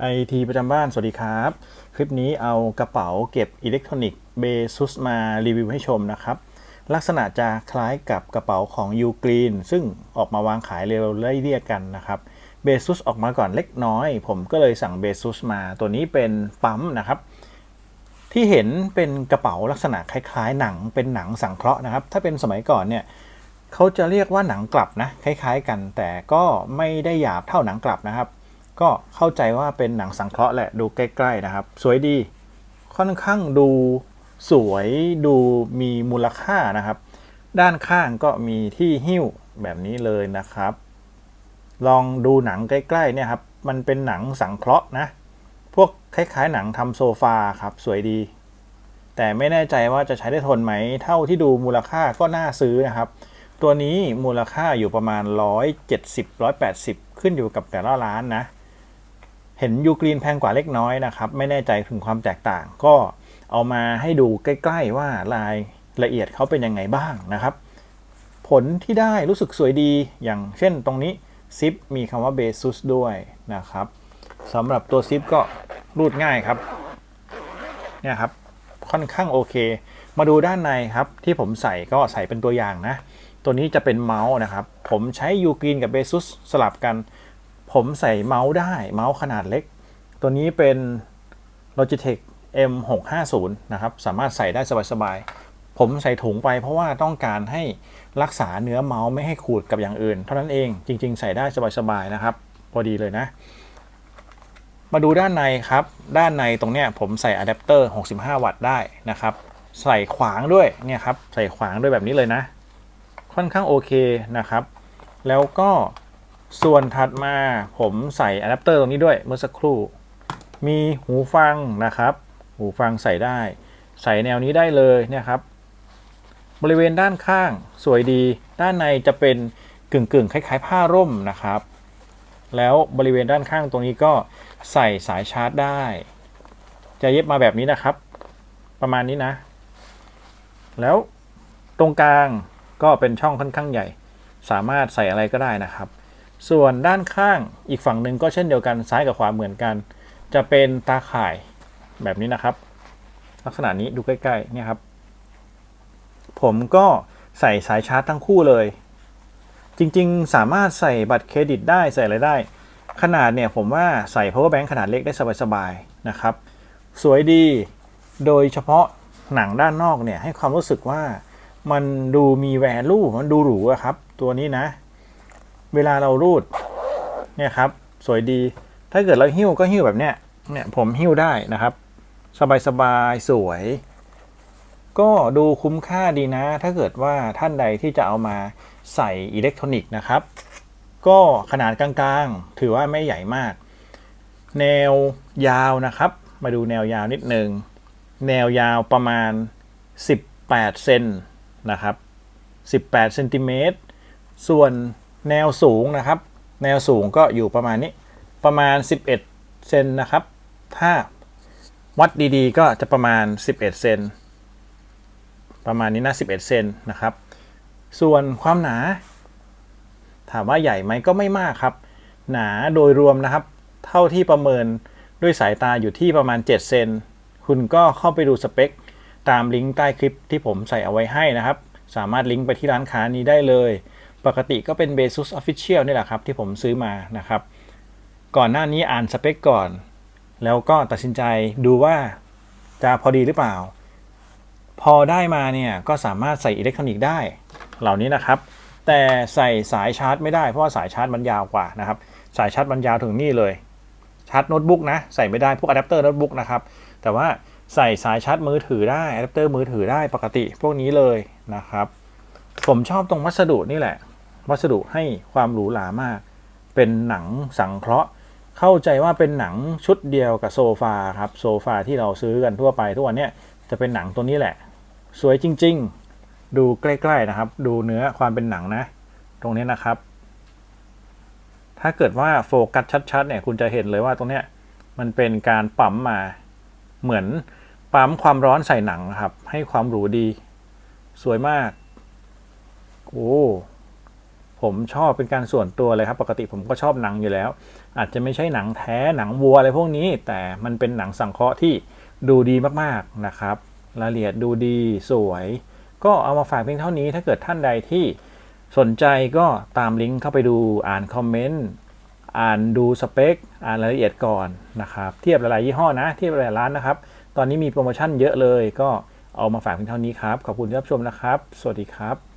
ไอทีประจำบ้าน สวัสดีครับ คลิปนี้เอากระเป๋าเก็บอิเล็กทรอนิกส์เบซุสมารีวิวให้ชมนะครับ ลักษณะจะคล้ายกับกระเป๋าของ u g r e e n ซึ่งออกมาวางขายเร็วไล่เรียกกันนะครับเบซุสออกมาก่อนเล็กน้อย ผมก็เลยสั่งเบซุสมา ตัวนี้เป็นปั๊มนะครับ ที่เห็นเป็นกระเป๋าลักษณะคล้าย ๆ หนังเป็นหนังสังเคราะห์นะครับ ถ้าเป็นสมัยก่อนเนี่ยเขาจะเรียกว่าหนังกลับนะคล้าย ๆ กัน แต่ก็ไม่ได้หยาบเท่าหนังกลับนะครับ ก็เข้าใจว่าเป็นหนังสังเคราะห์แหละดูใกล้ ๆนะครับ สวยดีค่อนข้างดูสวยดูมีมูลค่านะครับ ด้านข้างก็มีที่หิ้วแบบนี้เลยนะครับ ลองดูหนังใกล้ๆเนี่ยครับมันเป็นหนังสังเคราะห์นะ พวกคล้ายๆหนังทำโซฟาครับสวยดี แต่ไม่แน่ใจว่าจะใช้ได้ทนไหม เท่าที่ดูมูลค่าก็น่าซื้อนะครับ ตัวนี้มูลค่าอยู่ประมาณ 170 180 ขึ้นอยู่กับแต่ละร้านนะ เห็นยูกรีนแพงกว่าเล็กน้อยนะครับ ไม่แน่ใจถึงความแตกต่าง ก็เอามาให้ดูใกล้ ๆ ว่ารายละเอียดเขาเป็นยังไงบ้างนะครับ ผลที่ได้รู้สึกสวยดีอย่างเช่นตรงนี้ซิปมีคำว่าเบซุสด้วยนะครับสำหรับตัวซิปก็รูดง่ายครับเนี่ยครับค่อนข้างโอเค มาดูด้านในครับ ที่ผมใส่ก็ใส่เป็นตัวอย่างนะ ตัวนี้จะเป็นเมาส์นะครับ ผมใช้ยูกรีนกับเบซุสสลับกัน ผมใส่เมาส์ได้เมาส์ขนาดเล็ก ตัวนี้เป็น Logitech M650 นะครับ สามารถใส่ได้สบายๆ ผมใส่ถุงไปเพราะว่าต้องการให้รักษาเนื้อเมาส์ไม่ให้ขูดกับอย่างอื่น เท่านั้นเองจริง ๆ ใส่ได้สบายๆนะครับ พอดีเลยนะ มาดูด้านในครับ ด้านในตรงเนี้ยผมใส่อะแดปเตอร์ 65 วัตต์ได้นะครับ ใส่ขวางด้วยเนี่ยครับใส่ขวางด้วยแบบนี้เลยนะ ค่อนข้างโอเคนะครับ แล้วก็ ส่วนถัดมาผมใส่อะแดปเตอร์ตรงนี้ด้วยเมื่อสักครู่ มีหูฟังนะครับ หูฟังใส่ได้ ใส่แนวนี้ได้เลยเนี่ยครับ บริเวณด้านข้างสวยดี ด้านในจะเป็นกึ่งกึ่งๆคล้ายๆ ผ้าร่มนะครับ แล้วบริเวณด้านข้างตรงนี้ก็ใส่สายชาร์จได้ จะเย็บมาแบบนี้นะครับ ประมาณนี้นะ แล้วตรงกลางก็เป็นช่องค่อนข้างใหญ่ สามารถใส่อะไรก็ได้นะครับ ส่วนด้านข้างอีกฝั่งหนึ่งก็เช่นเดียวกันซ้ายกับขวาเหมือนกัน จะเป็นตาข่ายแบบนี้นะครับ ลักษณะนี้ดูใกล้ๆเนี่ยครับ ผมก็ใส่สายชาร์จทั้งคู่เลย จริงๆ สามารถใส่บัตรเครดิตได้ใส่อะไรได้ ขนาดเนี่ยผมว่าใส่ power bank ขนาดเล็กได้สบายๆนะครับ สวยดีโดยเฉพาะหนังด้านนอกเนี่ยให้ความรู้สึกว่ามันดูมีแวลูมันดูหรูอะครับ ตัวนี้นะ เวลาเรารูดเนี่ยครับสวยดีถ้าเกิดเราหิ้วก็หิ้วแบบเนี้ยเนี่ยผมหิ้วได้นะครับ สบายๆสวย ก็ดูคุ้มค่าดีนะ ถ้าเกิดว่าท่านใดที่จะเอามาใส่อิเล็กทรอนิกส์นะครับ ก็ขนาดกลางๆ ถือว่าไม่ใหญ่มาก แนวยาวนะครับ มาดูแนวยาวนิดนึง แนวยาวประมาณ 18เซนนะครับ 18เซนติเมตรส่วน แนวสูงนะครับ แนวสูงก็อยู่ประมาณนี้ ประมาณ 11 เซนนะครับ ถ้าวัดดีๆ ก็จะประมาณ 11 เซน ประมาณนี้นะ 11 เซนนะครับ ส่วนความหนา ถามว่าใหญ่ไหมก็ไม่มากครับ หนาโดยรวมนะครับ เท่าที่ประเมินด้วยสายตาอยู่ที่ประมาณ 7 เซน คุณก็เข้าไปดูสเปค ตามลิงก์ใต้คลิปที่ผมใส่เอาไว้ให้นะครับ สามารถลิงก์ไปที่ร้านค้านี้ได้เลย ปกติก็เป็น Besus Official นี่แหละครับ ที่ผมซื้อมานะครับ ก่อนหน้านี้อ่านสเปคก่อน แล้วก็ตัดสินใจดูว่าจะพอดีหรือเปล่า พอได้มาเนี่ย ก็สามารถใส่อิเล็กทรอนิกส์ได้ เหล่านี้นะครับ แต่ใส่สายชาร์จไม่ได้เพราะว่าสายชาร์จมันยาวกว่านะครับ สายชาร์จมันยาวถึงนี่เลย ชาร์จโน้ตบุ๊กนะใส่ไม่ได้พวกอะแดปเตอร์โน้ตบุ๊กนะครับ แต่ว่าใส่สายชาร์จมือถือได้อะแดปเตอร์มือถือได้ปกติพวกนี้เลยนะครับ ผมชอบตรงวัสดุนี่แหละ วัสดุให้ความหรูหรามาก เป็นหนังสังเคราะห์ เข้าใจว่าเป็นหนังชุดเดียวกับโซฟาครับโซฟาที่เราซื้อกันทั่วไปทุกวันนี้จะเป็นหนังตัวนี้แหละ สวยจริง ๆ ดูใกล้ๆนะครับ ดูเนื้อความเป็นหนังนะ ตรงนี้นะครับ ถ้าเกิดว่าโฟกัสชัดๆเนี่ยคุณจะเห็นเลยว่าตรงเนี้ยมันเป็นการปั๊มมาเหมือนปั๊มความร้อนใส่หนังครับ ให้ความหรูดี สวยมาก โอ้ ผมชอบเป็นการส่วนตัวเลยครับ ปกติผมก็ชอบหนังอยู่แล้ว อาจจะไม่ใช่หนังแท้หนังวัวอะไรพวกนี้ แต่มันเป็นหนังสังเคราะห์ที่ดูดีมากๆนะครับรายละเอียดดูดีสวย ก็เอามาฝากเพียงเท่านี้ ถ้าเกิดท่านใดที่สนใจก็ตามลิงก์เข้าไปดูอ่านคอมเมนต์อ่านดูสเปคอ่านรายละเอียดก่อนนะครับ เทียบหลายๆยี่ห้อนะเทียบหลายๆร้านนะครับ ตอนนี้มีโปรโมชั่นเยอะเลย ก็เอามาฝากเพียงเท่านี้ครับ ขอบคุณที่รับชมนะครับ สวัสดีครับ